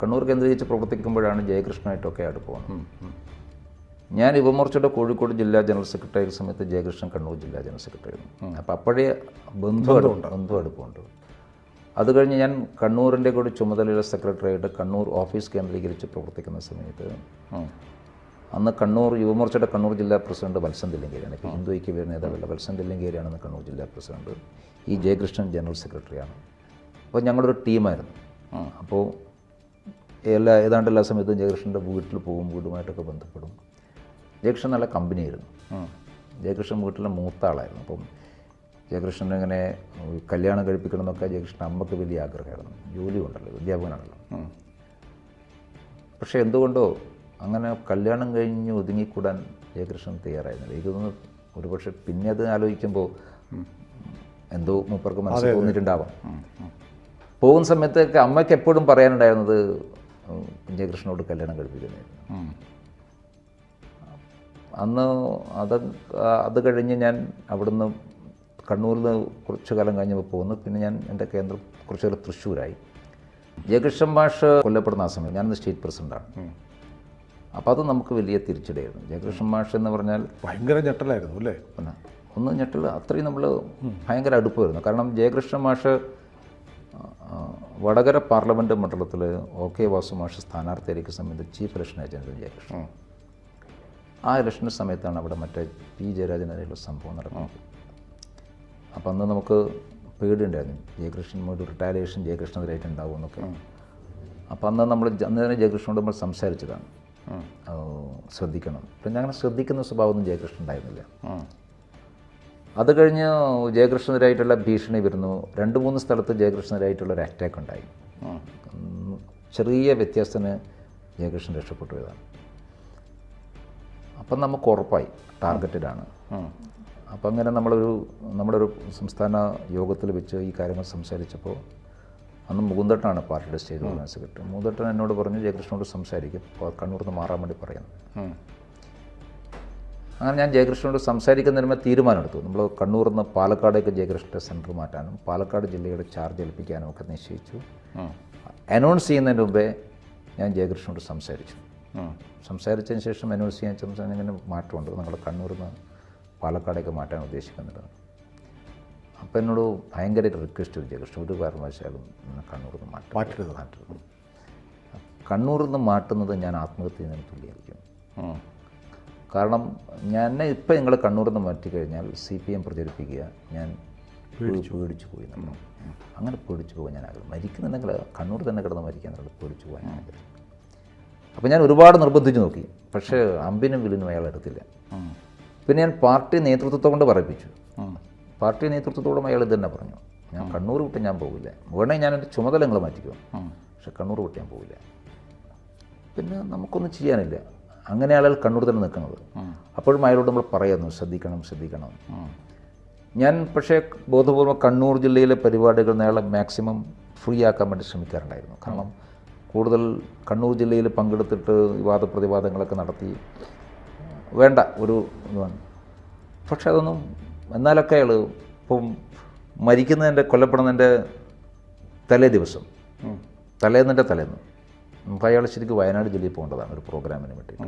കണ്ണൂർ കേന്ദ്രീകരിച്ച് പ്രവർത്തിക്കുമ്പോഴാണ് ജയകൃഷ്ണനായിട്ടൊക്കെ അടുപ്പം ഞാൻ യുവമോർച്ചയുടെ കോഴിക്കോട് ജില്ലാ ജനറൽ സെക്രട്ടറി സമയത്ത് ജയകൃഷ്ണൻ കണ്ണൂർ ജില്ലാ ജനറൽ സെക്രട്ടറി ആയിരുന്നു അപ്പം അപ്പോഴേ ബന്ധു ബന്ധു അടുപ്പമുണ്ട് അത് കഴിഞ്ഞ് ഞാൻ കണ്ണൂരിന്റെ കൂടി ചുമതലയുള്ള സെക്രട്ടറിയായിട്ട് കണ്ണൂർ ഓഫീസ് കേന്ദ്രീകരിച്ച് പ്രവർത്തിക്കുന്ന സമയത്ത് അന്ന് കണ്ണൂർ യുവമോർച്ചയുടെ കണ്ണൂർ ജില്ലാ പ്രസിഡന്റ് വത്സൻ തില്ലങ്കേരിയാണ്. ഇപ്പോൾ ഹിന്ദു ഐക്യവേദ നേതാവല്ല വത്സൻ തില്ലങ്കേരിയാണെന്ന് കണ്ണൂർ ജില്ലാ പ്രസിഡന്റ് ഈ ജയകൃഷ്ണൻ ജനറൽ സെക്രട്ടറിയാണ്. അപ്പോൾ ഞങ്ങളൊരു ടീമായിരുന്നു. അപ്പോൾ എല്ലാ ഏതാണ്ട് എല്ലാ സമയത്തും ജയകൃഷ്ണന്റെ വീട്ടിൽ പോകും വീടുമായിട്ടൊക്കെ ബന്ധപ്പെടും. ജയകൃഷ്ണൻ നല്ല കമ്പനിയായിരുന്നു. ജയകൃഷ്ണൻ വീട്ടിലെ മൂത്ത ആളായിരുന്നു. അപ്പം ജയകൃഷ്ണൻ ഇങ്ങനെ കല്യാണം കഴിപ്പിക്കണം എന്നൊക്കെ ജയകൃഷ്ണൻ അമ്മയ്ക്ക് വലിയ ആഗ്രഹമായിരുന്നു. ജോലി ഉണ്ടല്ലോ അധ്യാപകനാണല്ലോ പക്ഷേ എന്തുകൊണ്ടോ അങ്ങനെ കല്യാണം കഴിഞ്ഞ് ഒതുങ്ങിക്കൂടാൻ ജയകൃഷ്ണൻ തയ്യാറായിരുന്നില്ല. എനിക്ക് തോന്നുന്നു ഒരുപക്ഷെ പിന്നെ അത് ആലോചിക്കുമ്പോൾ എന്തോ മൂപ്പർക്ക് മനസ്സിൽ തോന്നിയിട്ടുണ്ടാവാം. പോകുന്ന സമയത്തൊക്കെ അമ്മയ്ക്ക് എപ്പോഴും പറയാനുണ്ടായിരുന്നത് ഉം, ജയകൃഷ്ണനോട് കല്യാണം കഴിപ്പിക്കുന്നതായിരുന്നു. അന്ന് അത് അത് കഴിഞ്ഞ് ഞാൻ അവിടുന്ന് കണ്ണൂരിൽ നിന്ന് കുറച്ച് കാലം കഴിഞ്ഞപ്പോൾ പോന്നു. പിന്നെ ഞാൻ എന്റെ കേന്ദ്രം കുറച്ച് കാലം തൃശ്ശൂരായി. ജയകൃഷ്ണൻ ഭാഷ കൊല്ലപ്പെടുന്ന ആ സമയം ഞാനിന്ന് സ്റ്റേറ്റ് പ്രസിഡന്റാണ് അപ്പോൾ അത് നമുക്ക് വലിയ തിരിച്ചടിയായിരുന്നു. ജയകൃഷ്ണൻ ഭാഷ എന്ന് പറഞ്ഞാൽ ഭയങ്കര ഞെട്ടലായിരുന്നു അല്ലേ? ഒന്ന് ഞെട്ടൽ അത്രയും നമ്മൾ ഭയങ്കര അടുപ്പമായിരുന്നു കാരണം ജയകൃഷ്ണൻ മാഷ് ആ, വടകര പാർലമെന്റ് മണ്ഡലത്തിൽ ഒ കെ വാസുമാഷ് സ്ഥാനാർത്ഥിയായിരിക്കുന്ന സമയത്ത് ചീഫ് ഇലക്ഷൻ ഏജന്റ് ജയകൃഷ്ണൻ ആ ഇലക്ഷന്റെ സമയത്താണ് അവിടെ മറ്റേ പി ജയരാജനെതിരെയുള്ള സംഭവം നടക്കുന്നത്. അപ്പം അന്ന് നമുക്ക് പേടിയുണ്ടായിരുന്നു. ജയകൃഷ്ണൻ ഒരു റിട്ടാലിയേഷൻ ജയകൃഷ്ണനെതിരായിട്ട് ഉണ്ടാവും എന്നൊക്കെ. അപ്പം അന്ന് നമ്മൾ അന്ന് തന്നെ ജയകൃഷ്ണനോട് നമ്മൾ സംസാരിച്ചതാണ്. ശ്രദ്ധിക്കണം. അപ്പം ഞാൻ അങ്ങനെ ശ്രദ്ധിക്കുന്ന സ്വഭാവമൊന്നും ജയകൃഷ്ണൻ ഉണ്ടായിരുന്നില്ല. അത് കഴിഞ്ഞ് ജയകൃഷ്ണരായിട്ടുള്ള ഭീഷണി വരുന്നു. രണ്ട് മൂന്ന് സ്ഥലത്ത് ജയകൃഷ്ണനെതിരായിട്ടുള്ള ഒരു അറ്റാക്ക് ഉണ്ടായി. ചെറിയ വ്യത്യാസത്തിന് ജയകൃഷ്ണൻ രക്ഷപ്പെട്ടു പോയതാണ്. അപ്പം നമുക്ക് ഉറപ്പായി ടാർഗറ്റഡാണ് അപ്പം അങ്ങനെ നമ്മളൊരു നമ്മുടെ ഒരു സംസ്ഥാന യോഗത്തിൽ വെച്ച് ഈ കാര്യങ്ങൾ സംസാരിച്ചപ്പോൾ അന്ന് മുകുന്ദട്ടാണ് പാർട്ടിയുടെ സ്റ്റേറ്റ് ഓർഗനൈസ് സെക്രട്ടറി മുകുന്ദട്ടൻ എന്നോട് പറഞ്ഞു ജയകൃഷ്ണനോട് സംസാരിക്കും. കണ്ണൂർന്ന് കണ്ണൂർ നിന്ന് മാറാൻ വേണ്ടി പറയുന്നു. അങ്ങനെ ഞാൻ ജയകൃഷ്ണനോട് സംസാരിക്കുന്നതിന് തീരുമാനമെടുത്തു നമ്മൾ കണ്ണൂരിൽ നിന്ന് പാലക്കാടേക്ക് ജയകൃഷ്ണന്റെ സെന്റർ മാറ്റാനും പാലക്കാട് ജില്ലയുടെ ചാർജ് ഏൽപ്പിക്കാനും ഒക്കെ നിശ്ചയിച്ചു. അനൗൺസ് ചെയ്യുന്നതിന് മുമ്പേ ഞാൻ ജയകൃഷ്ണനോട് സംസാരിച്ചു. സംസാരിച്ചതിന് ശേഷം അനൗൺസ് ചെയ്യാൻ സംസാരിച്ചാൽ ഇങ്ങനെ മാറ്റമുണ്ട്. നിങ്ങൾ കണ്ണൂരിൽ നിന്ന് പാലക്കാടേക്ക് മാറ്റാൻ ഉദ്ദേശിക്കുന്നുണ്ട്. അപ്പം എന്നോട് ഭയങ്കര റിക്വസ്റ്റ് ചെയ്തു ജയകൃഷ്ണൻ ഒരു കാരണവശാലും കണ്ണൂർ കണ്ണൂരിൽ നിന്ന് മാറ്റം മാറ്റരുത്. മാറ്റരുത്. കണ്ണൂരിൽ നിന്ന് മാറ്റുന്നത് ഞാൻ ആത്മഹത്യ ചെയ്യുന്നതിന് തുല്യമായിരിക്കും. കാരണം ഞാൻ ഇപ്പം നിങ്ങൾ കണ്ണൂരിൽ നിന്ന് മാറ്റിക്കഴിഞ്ഞാൽ സി പി എം പ്രചരിപ്പിക്കുക. ഞാൻ പേടിച്ചു. പേടിച്ചു പോയി നമ്മൾ. അങ്ങനെ പേടിച്ചു പോകാൻ ഞാൻ ആഗ്രഹം മരിക്കുന്നുണ്ടെങ്കിൽ കണ്ണൂർ തന്നെ കിടന്ന് മരിക്കാൻ നമ്മൾ പേടിച്ചു പോകാൻ ഞാൻ ആഗ്രഹം അപ്പോൾ ഞാൻ ഒരുപാട് നിർബന്ധിച്ച് നോക്കി. പക്ഷേ അമ്പിനും വില്ലിനും അയാൾ എടുത്തില്ല. പിന്നെ ഞാൻ പാർട്ടി നേതൃത്വത്തെ കൊണ്ട് പറയിപ്പിച്ചു. പാർട്ടി നേതൃത്വത്തോടും അയാൾ ഇത് തന്നെ പറഞ്ഞു. ഞാൻ കണ്ണൂർ വിട്ട് ഞാൻ പോകില്ല വേണമെങ്കിൽ ഞാൻ എന്റെ ചുമതലങ്ങൾ മാറ്റിക്കും. പക്ഷെ കണ്ണൂർ വിട്ട് ഞാൻ പോകില്ല പിന്നെ നമുക്കൊന്നും ചെയ്യാനില്ല. അങ്ങനെ ആളുകൾ കണ്ണൂർ തന്നെ നിൽക്കുന്നത്. അപ്പോഴും അയാളോട് നമ്മൾ പറയുന്നു ശ്രദ്ധിക്കണം ശ്രദ്ധിക്കണം. ഞാൻ പക്ഷേ ബോധപൂർവം കണ്ണൂർ ജില്ലയിലെ പരിപാടികൾ അയാളെ മാക്സിമം ഫ്രീ ആക്കാൻ വേണ്ടി ശ്രമിക്കാറുണ്ടായിരുന്നു. കാരണം കൂടുതൽ കണ്ണൂർ ജില്ലയിൽ പങ്കെടുത്തിട്ട് വിവാദപ്രതിവാദങ്ങളൊക്കെ നടത്തി വേണ്ട ഒരു ഇതാണ് പക്ഷെ അതൊന്നും എന്നാലൊക്കെ അയാൾ ഇപ്പം മരിക്കുന്നതിന്റെ കൊല്ലപ്പെടുന്നതിന്റെ തലേ ദിവസം. തലേന്നിന്റെ തലേന്ന്. അപ്പം അയാൾ ശരിക്കും വയനാട് ജില്ലയിൽ പോകേണ്ടതാണ് ഒരു പ്രോഗ്രാമിന് വേണ്ടിയിട്ട്.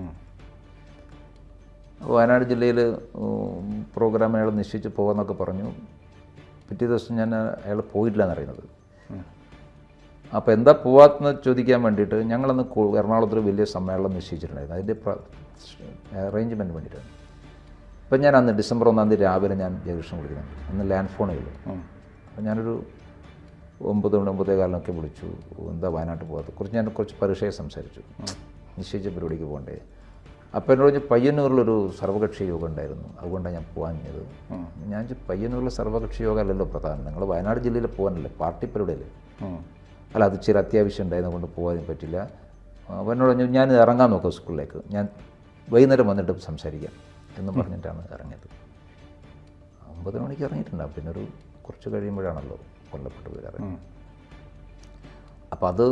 വയനാട് ജില്ലയിൽ പ്രോഗ്രാം അയാൾ നിശ്ചയിച്ച് പോകാമെന്നൊക്കെ പറഞ്ഞു. പിറ്റേ ദിവസം ഞാൻ അയാൾ പോയിട്ടില്ല എന്നറിയുന്നത് അപ്പോൾ എന്താ പോവാത്തെന്ന് ചോദിക്കാൻ വേണ്ടിയിട്ട് ഞങ്ങളന്ന് എറണാകുളത്തൊരു വലിയ സമ്മേളനം നിശ്ചയിച്ചിട്ടുണ്ടായിരുന്നു. അതിന്റെ അറേഞ്ച്മെന്റ് വേണ്ടിയിട്ടാണ്. അപ്പം ഞാൻ അന്ന് ഡിസംബർ ഒന്നാം തീയതി രാവിലെ ഞാൻ ജയകൃഷ്ണൻ വിളിക്കുന്നുണ്ട്. അന്ന് ലാൻഡ് ഫോണേ ഉള്ളൂ. അപ്പം ഞാനൊരു ഒമ്പത് മണി ഒമ്പതേ കാലിനൊക്കെ വിളിച്ചു. എന്താ വയനാട്ടിൽ പോകാത്ത കുറച്ച് ഞാൻ കുറച്ച് പരീക്ഷയെ സംസാരിച്ചു. നിശ്ചയിച്ച പരിപാടിക്ക് പോകണ്ടേ? അപ്പോൾ എന്നോട് പയ്യന്നൂരിലൊരു സർവകക്ഷി യോഗം ഉണ്ടായിരുന്നു. അതുകൊണ്ടാണ് ഞാൻ പോകാഞ്ഞത് ഞാൻ പയ്യന്നൂരിലെ സർവകക്ഷി യോഗം അല്ലല്ലോ പ്രധാനം. നിങ്ങൾ വയനാട് ജില്ലയിൽ പോകാനല്ലേ? പാർട്ടി പരിപാടിയല്ലേ? അല്ല അത് ചില അത്യാവശ്യം ഉണ്ടായിരുന്നു. കൊണ്ട് പോകാനും പറ്റില്ല. അവനോട് ഞാൻ ഇറങ്ങാൻ നോക്കാം സ്കൂളിലേക്ക്. ഞാൻ വൈകുന്നേരം വന്നിട്ട് സംസാരിക്കാം എന്ന് പറഞ്ഞിട്ടാണ് ഇറങ്ങിയത്. ഒമ്പത് മണിക്ക് ഇറങ്ങിയിട്ടുണ്ടാവും. പിന്നെ ഒരു കുറച്ച് കഴിയുമ്പോഴാണല്ലോ. കൊല്ലപ്പെട്ടു വരാറ് അപ്പം അത്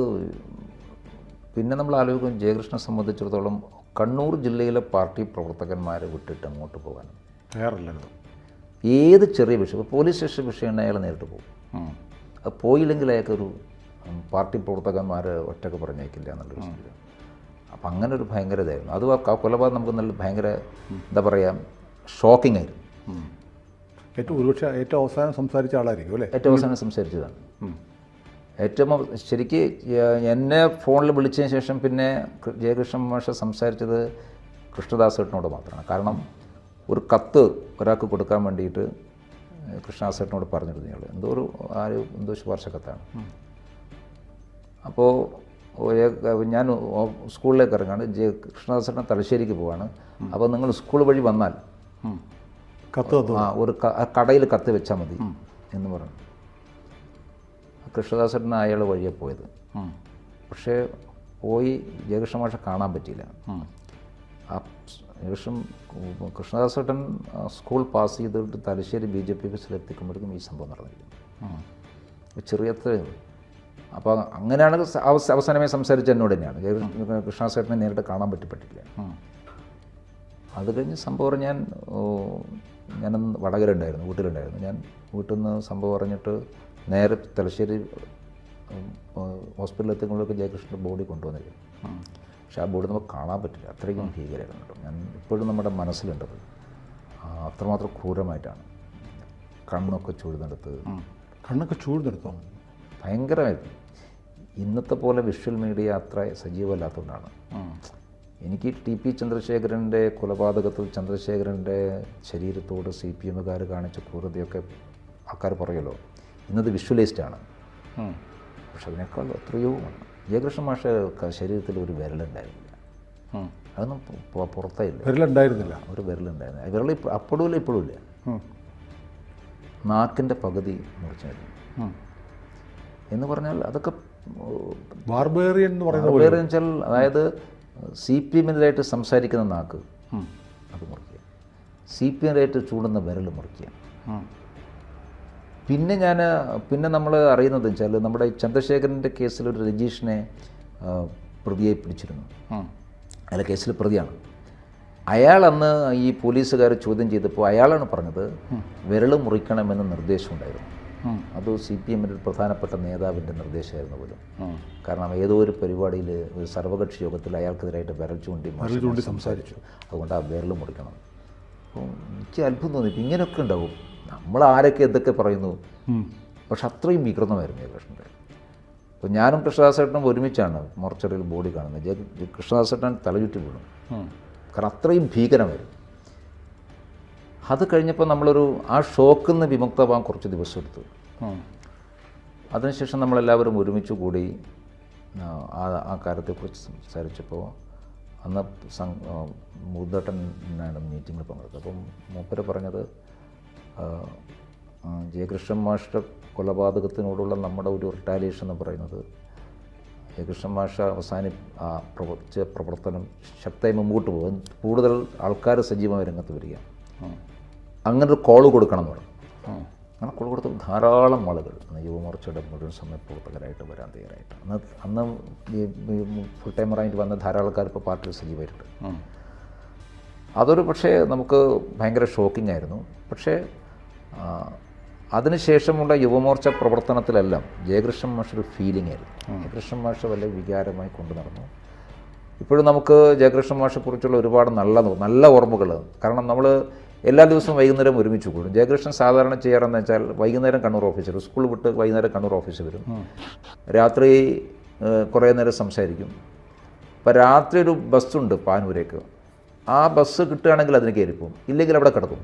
പിന്നെ നമ്മൾ ആലോചിക്കും ജയകൃഷ്ണനെ സംബന്ധിച്ചിടത്തോളം കണ്ണൂർ ജില്ലയിലെ പാർട്ടി പ്രവർത്തകന്മാരെ വിട്ടിട്ട് അങ്ങോട്ട് പോകാൻ ഏത് ചെറിയ വിഷയം ഇപ്പോൾ പോലീസ് സ്റ്റേഷൻ വിഷയം ഉണ്ടെങ്കിൽ അയാൾ നേരിട്ട് പോകും. അത് പോയില്ലെങ്കിൽ അയാൾക്കൊരു ഒരു പാർട്ടി പ്രവർത്തകന്മാർ ഒറ്റയ്ക്ക് പറഞ്ഞേക്കില്ല എന്നുള്ളൊരു സ്ഥിതി അപ്പം അങ്ങനെ ഒരു ഭയങ്കര ഇതായിരുന്നു. അത് ആ കൊലപാതകം നമുക്ക് നല്ല ഭയങ്കര എന്താ പറയുക ഷോക്കിംഗ് ആയിരുന്നു. ഏറ്റവും ഒരുപക്ഷെ ഏറ്റവും അവസാനം സംസാരിച്ച ആളായിരിക്കും അല്ലേ? ഏറ്റവും അവസാനം സംസാരിച്ചതാണ്. ഏറ്റവും ശരിക്ക് എന്നെ ഫോണിൽ വിളിച്ചതിന് ശേഷം പിന്നെ ജയകൃഷ്ണൻ മാഷ സംസാരിച്ചത് കൃഷ്ണദാസേട്ടനോട് മാത്രമാണ്. കാരണം ഒരു കത്ത് ഒരാൾക്ക് കൊടുക്കാൻ വേണ്ടിയിട്ട് കൃഷ്ണദാസേട്ടനോട് പറഞ്ഞിരുന്നു ഞങ്ങൾ എന്തോ ഒരു ആ ഒരു എന്തോ ശുപാർശ കത്താണ്. അപ്പോൾ ഞാൻ സ്കൂളിലേക്ക് ഇറങ്ങാണ്. ജയ കൃഷ്ണദാസേട്ടൻ തലശ്ശേരിക്ക് പോവാണ്. അപ്പോൾ നിങ്ങൾ സ്കൂൾ വഴി വന്നാൽ കത്ത് ഒരു കടയിൽ കത്ത് വെച്ചാൽ മതി എന്ന് പറഞ്ഞു. കൃഷ്ണദാസൻ അയാൾ വഴിയെ പോയത്. പക്ഷേ പോയി ജയകൃഷ്ണ മാഷ കാണാൻ പറ്റിയില്ല. ആ ജയകൃഷ്ണൻ കൃഷ്ണദാസേട്ടൻ സ്കൂൾ പാസ് ചെയ്തിട്ട് തലശ്ശേരി ബി ജെ പി ഓഫീസിൽ എത്തിക്കുമ്പോഴേക്കും ഈ സംഭവം നടന്നിരിക്കുന്നു ചെറിയ അപ്പോൾ അങ്ങനെയാണ് അവസാനമായി അവസ- അവസാനമേ സംസാരിച്ച എന്നോട് തന്നെയാണ്. കൃഷ്ണദാസേട്ടനെ നേരിട്ട് കാണാൻ പറ്റിപ്പെട്ടില്ല. അത് കഴിഞ്ഞ് സംഭവം ഞാൻ ഞാനന്ന് വടകര ഉണ്ടായിരുന്നു വീട്ടിലുണ്ടായിരുന്നു ഞാൻ വീട്ടിൽ നിന്ന് സംഭവം അറിഞ്ഞിട്ട് നേരെ തലശ്ശേരി ഹോസ്പിറ്റലിൽ എത്തുമ്പോഴേക്ക് ജയകൃഷ്ണന്റെ ബോഡി കൊണ്ടുവന്നിരുന്നു. പക്ഷേ ആ ബോഡി നമുക്ക് കാണാൻ പറ്റില്ല. അത്രയ്ക്കും ഭീകരമായിരുന്നു കേട്ടോ. ഞാൻ ഇപ്പോഴും നമ്മുടെ മനസ്സിലുണ്ടത് അത്രമാത്രം ക്രൂരമായിട്ടാണ്. കണ്ണൊക്കെ ചൂടുന്നെടുത്ത് കണ്ണൊക്കെ ചൂടുന്നെടുത്തോ ഭയങ്കരമായിരുന്നു. ഇന്നത്തെ പോലെ വിഷ്വൽ മീഡിയ അത്ര സജീവമല്ലാത്തതുകൊണ്ടാണ്. എനിക്ക് ടി പി ചന്ദ്രശേഖരന്റെ കൊലപാതകത്തിൽ ചന്ദ്രശേഖരന്റെ ശരീരത്തോട് സി പി എമ്മുകാർ കാണിച്ച ക്രൂരതയൊക്കെ ആൾക്കാർ പറയുമല്ലോ. ഇന്നത് വിഷ്വലൈസ്ഡാണ് പക്ഷെ അതിനേക്കാൾ എത്രയോ ജയകൃഷ്ണ മാഷ ശരീരത്തിൽ ഒരു വിരലുണ്ടായിരുന്നില്ല. അതൊന്നും പുറത്തായില്ല. വിരലുണ്ടായിരുന്നില്ല. ഒരു വിരലുണ്ടായിരുന്നില്ല. ആ വിരൽ ഇപ്പ- അപ്പോഴും ഇല്ല ഇപ്പോഴും ഇല്ല നാക്കിന്റെ പകുതി മുറിച്ചായിരുന്നു. എന്ന് പറഞ്ഞാൽ അതൊക്കെ ബാർബേറിയൻ എന്ന് പറയുന്ന വേറെ വെച്ചാൽ അതായത് സി പി എമ്മിനെതിരായിട്ട് സംസാരിക്കുന്ന നാക്ക് അത് മുറിക്കുക. സി പി എമ്മിനായിട്ട് ചൂടുന്ന വിരൽ മുറിക്കുക. പിന്നെ ഞാൻ പിന്നെ നമ്മൾ അറിയുന്നത് വെച്ചാൽ നമ്മുടെ ചന്ദ്രശേഖരന്റെ കേസിൽ ഒരു രജീഷിനെ പ്രതിയായി പ്രതിയെ പിടിച്ചിരുന്നു അല്ല കേസിൽ പ്രതിയാണ്. അയാൾ അന്ന് ഈ പോലീസുകാർ ചോദ്യം ചെയ്തപ്പോൾ അയാളാണ് പറഞ്ഞത് വിരൽ മുറിക്കണമെന്ന് നിർദ്ദേശമുണ്ടായിരുന്നു. അത് സി പി എമ്മിന്റെ ഒരു പ്രധാനപ്പെട്ട നേതാവിന്റെ നിർദ്ദേശമായിരുന്നു പോലും. കാരണം ഏതോ ഒരു പരിപാടിയിൽ ഒരു സർവകക്ഷി യോഗത്തിൽ അയാൾക്കെതിരായിട്ട് വിരൽ ചൂണ്ടി മാറി ചൂണ്ടി സംസാരിച്ചു. അതുകൊണ്ട് ആ വിരൽ മുറിക്കണം. അപ്പോൾ എനിക്ക് അത്ഭുതം തോന്നി. ഇങ്ങനെയൊക്കെ ഉണ്ടാവും. നമ്മൾ ആരൊക്കെ എന്തൊക്കെ പറയുന്നു. പക്ഷെ അത്രയും വികൃതമായിരുന്നു കൃഷ്ണന്റെ അപ്പോൾ ഞാനും കൃഷ്ണദാസേട്ടനും ഒരുമിച്ചാണ് മോർച്ചറിയിൽ ബോഡി കാണുന്നത്. കൃഷ്ണദാസേട്ടൻ തലചുറ്റി വീണു. കാരണം അത്രയും ഭീകരമായിരുന്നു. അത് കഴിഞ്ഞപ്പോൾ നമ്മളൊരു ആ ഷോക്കിൽ നിന്ന് വിമുക്തമാകാൻ കുറച്ച് ദിവസം എടുത്തു. അതിനുശേഷം നമ്മളെല്ലാവരും ഒരുമിച്ച് കൂടി ആ, ആ കാര്യത്തെക്കുറിച്ച് സംസാരിച്ചപ്പോൾ അന്ന് സം മൂതട്ടനാണ് മീറ്റിങ്ങിൽ പങ്കെടുത്തത് അപ്പം മൂപ്പര് പറഞ്ഞത് ജയകൃഷ്ണൻ മാഷ്ട കൊലപാതകത്തിനോടുള്ള നമ്മുടെ ഒരു റിട്ടാലിയേഷൻ എന്ന് പറയുന്നത് ജയകൃഷ്ണൻ മാഷ അവസാനി ആ പ്രവർത്തിച്ച പ്രവർത്തനം ശക്തമായി മുമ്പോട്ട് പോകും. കൂടുതൽ ആൾക്കാർ സജീവമായി രംഗത്ത് വരിക അങ്ങനെ ഒരു കോൾ കൊടുക്കണം എന്ന് പറഞ്ഞു. അങ്ങനെ കോൾ കൊടുത്ത ധാരാളം ആളുകൾ അന്ന് യുവമോർച്ചയുടെ മുഴുവൻ സമയ പ്രവർത്തകരായിട്ട് വരാൻ തയ്യാറായിട്ട്. അന്ന് അന്ന് ഈ ഫുൾ ടൈമറായിട്ട് വന്ന ധാരാളം ആൾക്കാർ ഇപ്പോൾ പാർട്ടിയിൽ സജീവമായിട്ടുണ്ട്. അതൊരു പക്ഷേ നമുക്ക് ഭയങ്കര ഷോക്കിംഗ് ആയിരുന്നു. പക്ഷേ അതിനുശേഷമുള്ള യുവമോർച്ച പ്രവർത്തനത്തിലെല്ലാം ജയകൃഷ്ണൻ മാഷ ഒരു ഫീലിംഗ് ആയിരുന്നു. ജയകൃഷ്ണൻ മാഷ വലിയ വികാരമായി കൊണ്ടു നടന്നു. ഇപ്പോഴും നമുക്ക് ജയകൃഷ്ണൻ മാഷെക്കുറിച്ചുള്ള ഒരുപാട് നല്ല നല്ല ഓർമ്മകൾ കാരണം നമ്മൾ എല്ലാ ദിവസവും വൈകുന്നേരം ഒരുമിച്ച് കൂടും. ജയകൃഷ്ണൻ സാധാരണ ചെയ്യാറെന്ന് വെച്ചാൽ വൈകുന്നേരം കണ്ണൂർ ഓഫീസിൽ വരും. സ്കൂൾ വിട്ട് വൈകുന്നേരം കണ്ണൂർ ഓഫീസിൽ വരും. രാത്രി കുറേ നേരം സംസാരിക്കും. അപ്പോൾ രാത്രി ഒരു ബസ്സുണ്ട് പാനൂരേക്ക്. ആ ബസ് കിട്ടുകയാണെങ്കിൽ അതിന് കയറിപ്പോവും ഇല്ലെങ്കിൽ അവിടെ കിടക്കും.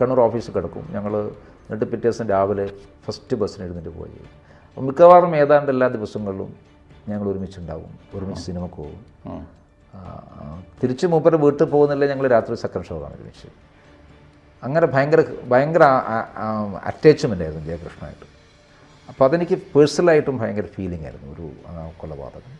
കണ്ണൂർ ഓഫീസിൽ കിടക്കും. ഞങ്ങൾ എന്നിട്ട് പിറ്റേ ദിവസം രാവിലെ ഫസ്റ്റ് ബസ്സിന് എഴുന്നിട്ട് പോയി. അപ്പോൾ മിക്കവാറും ഏതാണ്ട് എല്ലാ ദിവസങ്ങളിലും ഞങ്ങൾ ഒരുമിച്ചുണ്ടാവും. ഒരുമിച്ച് സിനിമക്ക് പോകും. തിരിച്ച് മൂപ്പര് വീട്ടിൽ പോകുന്നില്ല. ഞങ്ങൾ രാത്രി സെക്കൻഡ് ഷോ കാണും ഒരുമിച്ച്. അങ്ങനെ ഭയങ്കര ഭയങ്കര അറ്റാച്ച്മെന്റ് ആയിരുന്നു ജയകൃഷ്ണനായിട്ട് അപ്പോൾ അതെനിക്ക് പേഴ്സണലായിട്ടും ഭയങ്കര ഫീലിംഗ് ആയിരുന്നു ഒരു കൊലപാതകം.